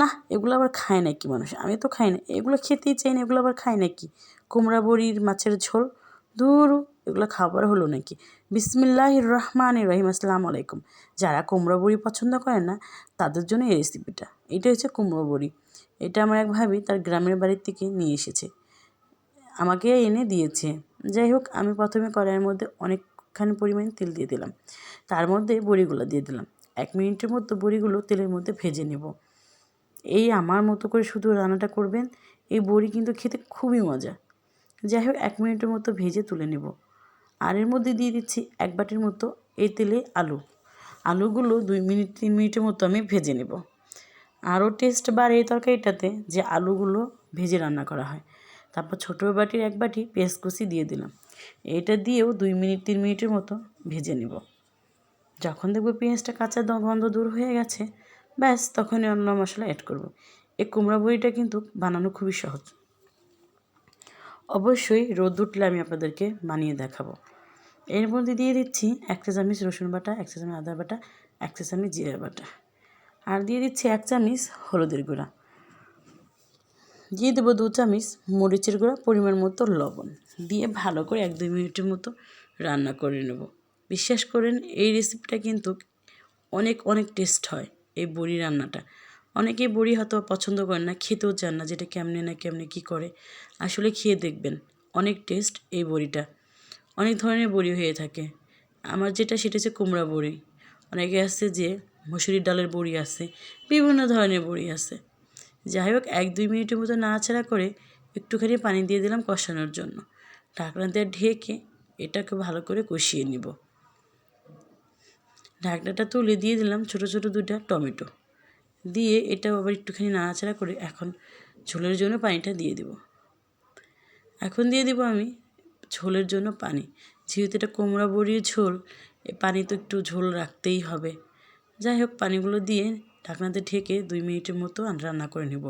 না এগুলো আবার খায় নাকি মানুষ? আমি তো খাই না, এগুলো খেতেই চাই না, এগুলো আবার খায় নাকি? কুমড়া বড়ির মাছের ঝোল? ধুরু, এগুলো খাবার হলো নাকি? বিসমিল্লাহ রহমান রহিম আসসালামু আলাইকুম। যারা কুমড়ো বড়ি পছন্দ করে না, তাদের জন্য এই রেসিপিটা। এটা হচ্ছে কুমড়ো বড়ি, এটা আমার এক ভাবি তার গ্রামের বাড়ির থেকে নিয়ে এসেছে, আমাকে এনে দিয়েছে। যাই হোক, আমি প্রথমে কড়াইয়ের মধ্যে অনেকখানি পরিমাণ তেল দিয়ে দিলাম, তার মধ্যে বড়িগুলো দিয়ে দিলাম। এক মিনিটের মতো বড়িগুলো তেলের মধ্যে ভেজে নেব। এই আমার মতো করে শুধু রান্নাটা করবেন, এই বড়ি কিন্তু খেতে খুবই মজা। যাই হোক এক মিনিটের মতো ভেজে তুলে নেব। আর এর মধ্যে দিয়ে দিচ্ছি এক বাটির মতো এই তেলে আলু। আলুগুলো দুই মিনিট, তিন মিনিটের মতো আমি ভেজে নেব। আরও টেস্ট বাড়ে এই তরকারিটাতে যে আলুগুলো ভেজে রান্না করা হয়। তারপর ছোটো বাটির এক বাটি পেঁয়াজ কুচি দিয়ে দিলাম। এটা দিয়েও দুই মিনিট, তিন মিনিটের মতো ভেজে নেব। যখন দেখব পেঁয়াজটা কাঁচা গন্ধ দূর হয়ে গেছে ব্যাস, তখনই অন্য মশলা অ্যাড করব। এই কুমড়া বড়িটা কিন্তু বানানো খুবই সহজ। অবশ্যই রোদ উঠলে আমি আপনাদেরকে বানিয়ে দেখাবো। এর মধ্যে দিয়ে দিচ্ছি এক চা চামচ রসুন বাটা, এক চা চামচ আদা বাটা, এক চা চামচ জিরা বাটা। আর দিয়ে দিচ্ছি এক চামচ হলুদের গুঁড়া। দিয়ে দেবো দু চামচ মরিচের গুঁড়া, পরিমাণ মতো লবণ। দিয়ে ভালো করে এক দুই মিনিটের মতো রান্না করে নেব। বিশ্বাস করেন, এই রেসিপিটা কিন্তু অনেক অনেক টেস্ট হয়। এই বড়ি রান্নাটা। অনেকেই বড়ি হয়তো পছন্দ করেন না, খেতেও চান না যেটা কেমনে না কেমনে কী করে। আসলে খেয়ে দেখবেন, অনেক টেস্ট এই বড়িটা। অনেক ধরনের বড়ি হয়ে থাকে। আমার যেটা সেটা হচ্ছে কুমড়া বড়ি। অনেকে আছে যে মুসুরির ডালের বড়ি আছে, বিভিন্ন ধরনের বড়ি আছে। যাই হোক, এক দুই মিনিটের মতো নাড়াচাড়া করে একটুখানি পানি দিয়ে দিলাম কষানোর জন্য। ঢাকনা দিয়ে ঢেকে এটাকে ভালো করে কষিয়ে নিব। ঢাকনাটা তুলে দিয়ে দিলাম ছোটো ছোটো দুটা টমেটো। দিয়ে এটা আবার একটুখানি নাড়াচাড়া করে এখন ঝোলের জন্য পানিটা দিয়ে দেব। এখন দিয়ে দেবো আমি ঝোলের জন্য পানি। যেহেতু এটা কুমড়া বড়ির ঝোল পানি তো একটু ঝোল রাখতেই হবে। যাই হোক, পানিগুলো দিয়ে ঢাকনাতে ঢেকে দুই মিনিটের মতো রান্না করে নেব।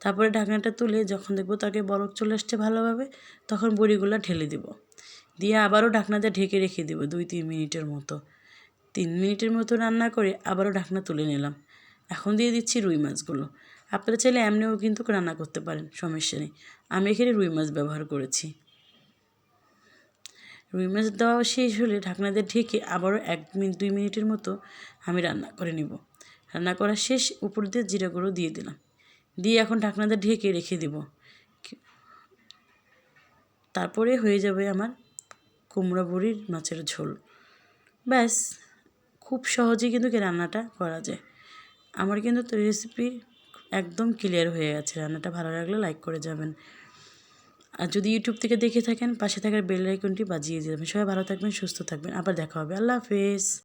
তারপরে ঢাকনাটা তুলে যখন দেখব তাকে বরফ চলে আসছে ভালোভাবে, তখন বড়িগুলো ঢেলে দেব। দিয়ে আবারও ঢাকনাতে ঢেকে রেখে দেবো দুই তিন মিনিটের মতো। তিন মিনিটের মতো রান্না করে আবারও ঢাকনা তুলে নিলাম। এখন দিয়ে দিচ্ছি রুই মাছগুলো। আপনারা চাইলে এমনিও কিন্তু রান্না করতে পারেন, সমস্যা নেই। আমি এখানে রুই মাছ ব্যবহার করেছি। রুই মাছ দেওয়া শেষ হলে ঢাকনা দিয়ে ঢেকে আবারও এক মিনিট, দুই মিনিটের মতো আমি রান্না করে নিব। রান্না করা শেষ, উপর দিয়ে জিরা গুঁড়ো দিয়ে দিলাম। দিয়ে এখন ঢাকনা দিয়ে ঢেকে রেখে দেব। তারপরে হয়ে যাবে আমার কুমড়া বড়ির মাছের ঝোল। ব্যাস। খুব সহজেই কিন্তু রান্নাটা করা যায়। আমার কিন্তু তো রেসিপি একদম ক্লিয়ার হয়ে গেছে। রান্নাটা ভালো লাগলে লাইক করে যাবেন। আর যদি ইউটিউব থেকে দেখে থাকেন, পাশে থাকার বেল আইকনটি বাজিয়ে যাবেন সবাই ভালো থাকবেন, সুস্থ থাকবেন। আবার দেখা হবে। আল্লাহ হাফেজ।